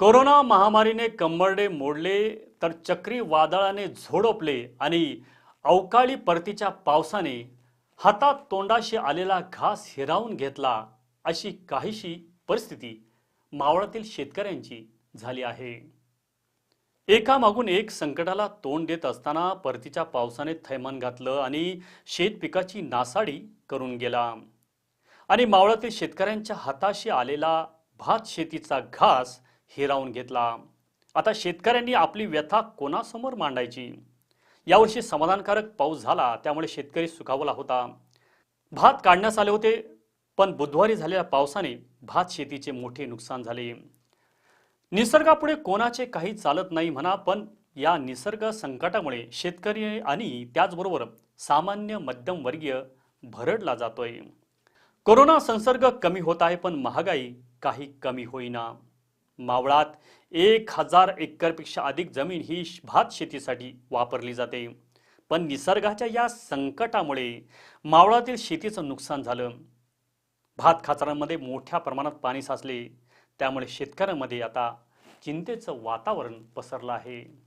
Corona महामारीने कंबरडे मोडले तर चक्रीवादळाने झोडपले आणि अवकाळी परतीच्या पावसाने हातात तोंडाशी आलेला घास हिरावून घेतला अशी काहीशी परिस्थिती मावळातील शेतकऱ्यांची झाली आहे. एकामागून एक संकटाला तोंड देत असताना परतीच्या पावसाने थैमान घातलं आणि शेत पिकाची नासाडी करून गेला. आणि मावळातील शेतकऱ्यांच्या हाताशी आलेला भात शेतीचा घास हिरावून घेतला. आता शेतकऱ्यांनी आपली व्यथा कोणासमोर मांडायची? यावर्षी समाधानकारक पाऊस झाला त्यामुळे शेतकरी सुखावला होता. भात काढण्यास आले होते पण बुधवारी झालेल्या पावसाने भात शेतीचे मोठे नुकसान झाले. निसर्गापुढे कोणाचे काही चालत नाही म्हणा पण या निसर्ग संकटामुळे शेतकरी आणि त्याचबरोबर सामान्य मध्यमवर्गीय भरडला जातोय. कोरोना संसर्ग कमी होत आहे पण महागाई काही कमी होईना. मावळात एक हजार एकरपेक्षा अधिक जमीन ही भात शेतीसाठी वापरली जाते. पण निसर्गाच्या या संकटामुळे मावळातील शेतीचं नुकसान झालं. भात खाचरांमध्ये मोठ्या प्रमाणात पाणी साचले. त्यामुळे शेतकऱ्यांमध्ये आता चिंतेचं वातावरण पसरलं आहे.